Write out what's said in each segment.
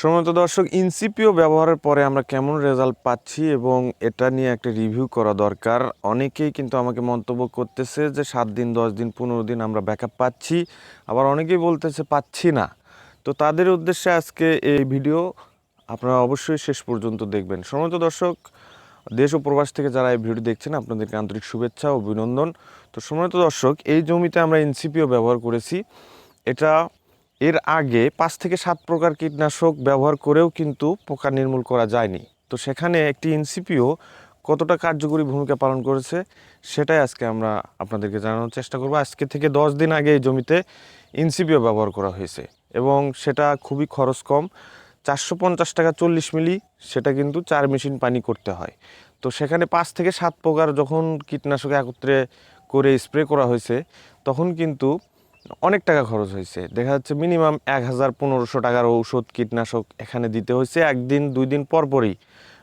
সময়ত দর্শক ইনসিপিও ব্যবহারের পরে আমরা কেমন রেজাল্ট পাচ্ছি এবং এটা নিয়ে একটা রিভিউ করা দরকার। অনেকেই কিন্তু আমাকে মন্তব্য করতেছে যে সাত দিন, দশ দিন, পনেরো দিন আমরা ব্যাকআপ পাচ্ছি। আবার অনেকেই বলতেছে পাচ্ছি না। তো তাদের উদ্দেশ্যে আজকে এই ভিডিও আপনারা অবশ্যই শেষ পর্যন্ত দেখবেন। সময়ত দর্শক, দেশ ও প্রবাস থেকে যারা এই ভিডিও দেখছেন, আপনাদেরকে আন্তরিক শুভেচ্ছা ও অভিনন্দন। তো সময়ত দর্শক, এই জমিতে আমরা ইনসিপিও ব্যবহার করেছি। এটা এর আগে পাঁচ থেকে সাত প্রকার কীটনাশক ব্যবহার করেও কিন্তু পোকা নির্মূল করা যায়নি। তো সেখানে একটি ইনসিপিও কতটা কার্যকরী ভূমিকা পালন করেছে, সেটাই আজকে আমরা আপনাদেরকে জানানোর চেষ্টা করব। আজকে থেকে দশ দিন আগে এই জমিতে ইনসিপিও ব্যবহার করা হয়েছে এবং সেটা খুবই খরচ কম। চারশো পঞ্চাশ টাকা চল্লিশ মিলি, সেটা কিন্তু চার মেশিন পানি করতে হয়। তো সেখানে পাঁচ থেকে সাত প্রকার যখন কীটনাশক একত্রে করে স্প্রে করা হয়েছে, তখন কিন্তু অনেক টাকা খরচ হয়েছে। দেখা যাচ্ছে মিনিমাম এক হাজার পনেরোশো টাকার ঔষধ, কীটনাশক এখানে দিতে হয়েছে। একদিন, দুই দিন পর পরই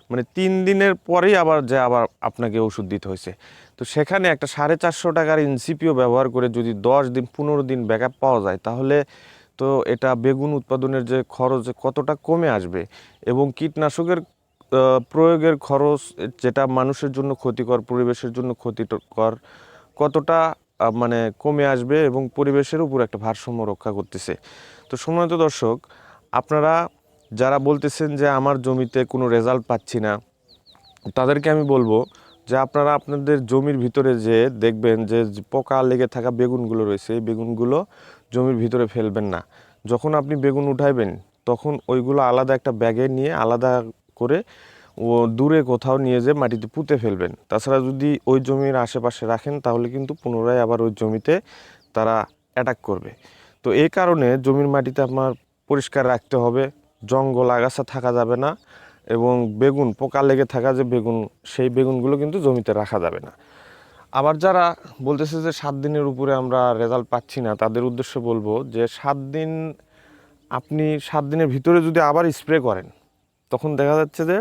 মানে তিন দিনের পরেই আবার যে আবার আপনাকে ওষুধ দিতে হয়েছে। তো সেখানে একটা সাড়ে চারশো টাকার ইনসিপিও ব্যবহার করে যদি দশ দিন, পনেরো দিন ব্যাকআপ পাওয়া যায়, তাহলে তো এটা বেগুন উৎপাদনের যে খরচ কতটা কমে আসবে এবং কীটনাশকের প্রয়োগের খরচ যেটা মানুষের জন্য ক্ষতিকর, পরিবেশের জন্য ক্ষতিকর, কতটা মানে কমে আসবে এবং পরিবেশের উপর একটা ভারসাম্য রক্ষা করতেছে। তো সময়ত দর্শক, আপনারা যারা বলতেছেন যে আমার জমিতে কোনো রেজাল্ট পাচ্ছি না, তাদেরকে আমি বলব যে আপনারা আপনাদের জমির ভিতরে যে দেখবেন যে পোকা লেগে থাকা বেগুনগুলো রয়েছে, এই বেগুনগুলো জমির ভিতরে ফেলবেন না। যখন আপনি বেগুন উঠাইবেন, তখন ওইগুলো আলাদা একটা ব্যাগে নিয়ে আলাদা করে ও দূরে কোথাও নিয়ে যেয়ে মাটিতে পুঁতে ফেলবেন। তাছাড়া যদি ওই জমির আশেপাশে রাখেন, তাহলে কিন্তু পুনরায় আবার ওই জমিতে তারা অ্যাটাক করবে। তো এই কারণে জমির মাটিতে আপনার পরিষ্কার রাখতে হবে, জঙ্গল আগাছা থাকা যাবে না এবং বেগুন, পোকা লেগে থাকা যে বেগুন, সেই বেগুনগুলো কিন্তু জমিতে রাখা যাবে না। আবার যারা বলতেছে যে সাত দিনের উপরে আমরা রেজাল্ট পাচ্ছি না, তাদের উদ্দেশ্য বলব যে সাত দিন আপনি সাত দিনের ভিতরে যদি আবার স্প্রে করেন, তখন দেখা যাচ্ছে যে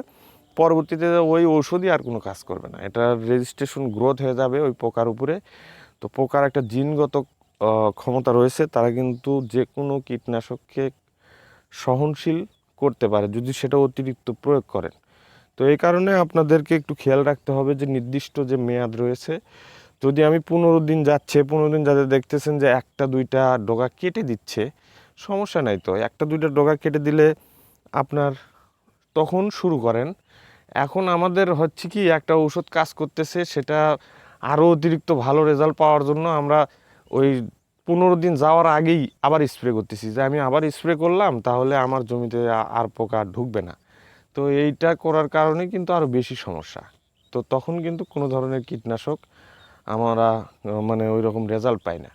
পরবর্তীতে ওই ঔষধই আর কোনো কাজ করবে না। এটা রেজিস্ট্রেশন গ্রোথ হয়ে যাবে ওই পোকার উপরে। তো পোকার একটা জিনগত ক্ষমতা রয়েছে, তারা কিন্তু যে কোনো কীটনাশককে সহনশীল করতে পারে যদি সেটা অতিরিক্ত প্রয়োগ করেন। তো এই কারণে আপনাদেরকে একটু খেয়াল রাখতে হবে যে নির্দিষ্ট যে মেয়াদ রয়েছে, যদি আমি পনেরো দিন যাচ্ছে, পনেরো দিন যাদের দেখতেছেন যে একটা, দুইটা ডগা কেটে দিচ্ছে, সমস্যা নাই তো। একটা, দুইটা ডগা কেটে দিলে আপনার তখন শুরু করেন এখন আমাদের হচ্ছে কি একটা ঔষধ কাজ করতেছে, সেটা আরও অতিরিক্ত ভালো রেজাল্ট পাওয়ার জন্য আমরা ওই পনেরো দিন যাওয়ার আগেই আবার স্প্রে করতেছি। যে আমি আবার স্প্রে করলাম, তাহলে আমার জমিতে আর পোকা ঢুকবে না। তো এইটা করার কারণে কিন্তু আরও বেশি সমস্যা। তো তখন কিন্তু কোনো ধরনের কীটনাশক আমরা মানে ওই রকম রেজাল্ট পাই না।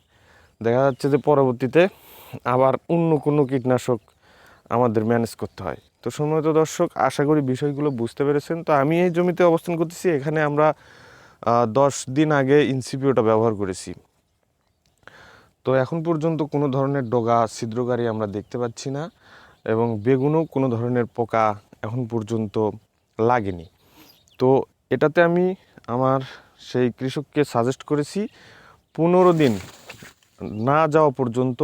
দেখা যাচ্ছে যে পরবর্তীতে আবার অন্য কোনো কীটনাশক আমাদের ম্যানেজ করতে হয়। তো সম্মানিত দর্শক, আশা করি বিষয়গুলো বুঝতে পেরেছেন। তো আমি এই জমিতে অবস্থান করতেছি। এখানে আমরা দশ দিন আগে ইনসিপিওটা ব্যবহার করেছি। তো এখন পর্যন্ত কোনো ধরনের ডোগা ছিদ্রকারী আমরা দেখতে পাচ্ছি না এবং বেগুনও কোনো ধরনের পোকা এখন পর্যন্ত লাগেনি। তো এটাতে আমি আমার সেই কৃষককে সাজেস্ট করেছি, পনেরো দিন না যাওয়া পর্যন্ত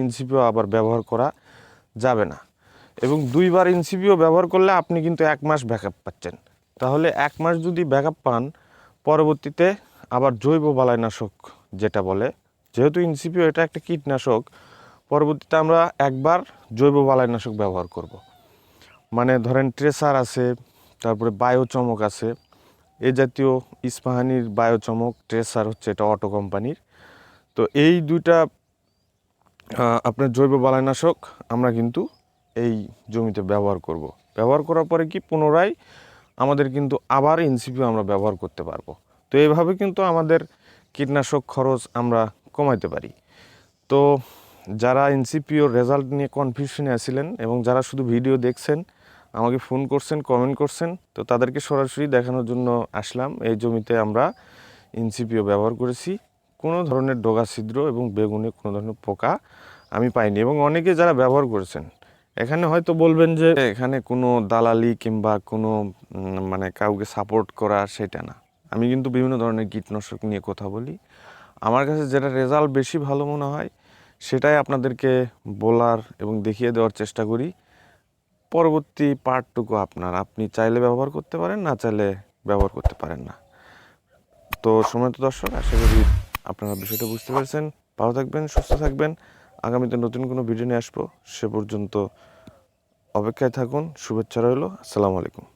ইনসিপিও আবার ব্যবহার করা যাবে না। এবং দুইবার ইনসিপিও ব্যবহার করলে আপনি কিন্তু এক মাস ব্যাকআপ পাচ্ছেন। তাহলে এক মাস যদি ব্যাকআপ পান, পরবর্তীতে আবার জৈব বালাইনাশক যেটা বলে, যেহেতু ইনসিপিও এটা একটা কীটনাশক, পরবর্তীতে আমরা একবার জৈব বালাইনাশক ব্যবহার করব। মানে ধরেন ট্রেসার আছে, তারপরে বায়োচমক আছে, এ জাতীয় ইস্পাহানির বায়োচমক, ট্রেসার হচ্ছে এটা অটো কোম্পানির। তো এই দুইটা আপনার জৈব বালাইনাশক আমরা কিন্তু এই জমিতে ব্যবহার করব। ব্যবহার করার পরে কি পুনরায় আমাদের কিন্তু আবার ইনসিপিও আমরা ব্যবহার করতে পারব। তো এইভাবে কিন্তু আমাদের কীটনাশক খরচ আমরা কমাইতে পারি। তো যারা এনসিপিওর রেজাল্ট নিয়ে কনফিউশনে আছিলেন এবং যারা শুধু ভিডিও দেখছেন, আমাকে ফোন করছেন কমেন্ট করছেন, তো তাদেরকে সরাসরি দেখানোর জন্য আসলাম। এই জমিতে আমরা এনসিপিও ব্যবহার করেছি। কোনো ধরনের ডোগা ছিদ্র এবং বেগুনে কোনো ধরনের পোকা আমি পাইনি এবং অনেকে যারা ব্যবহার করেছেন, এখানে হয়তো বলবেন যে এখানে কোনো দালালি কিংবা কোনো মানে কাউকে সাপোর্ট করা সেটা না। আমি কিন্তু বিভিন্ন ধরনের কীটনাশক নিয়ে কথা বলি। আমার কাছে যেটা রেজাল্ট বেশি ভালো মনে হয়, সেটাই আপনাদেরকে বলার এবং দেখিয়ে দেওয়ার চেষ্টা করি। পরবর্তী পার্টটুকু আপনার, আপনি চাইলে ব্যবহার করতে পারেন, না চাইলে ব্যবহার করতে পারেন না। তো সময়ত দর্শক, আশা করি আপনারা বিষয়টা বুঝতে পারছেন। ভালো থাকবেন, সুস্থ থাকবেন। আগামীতে নতুন কোনো ভিডিও নিয়ে আসব। সে পর্যন্ত অপেক্ষায় থাকুন। শুভেচ্ছা রইল। আসসালামু আলাইকুম।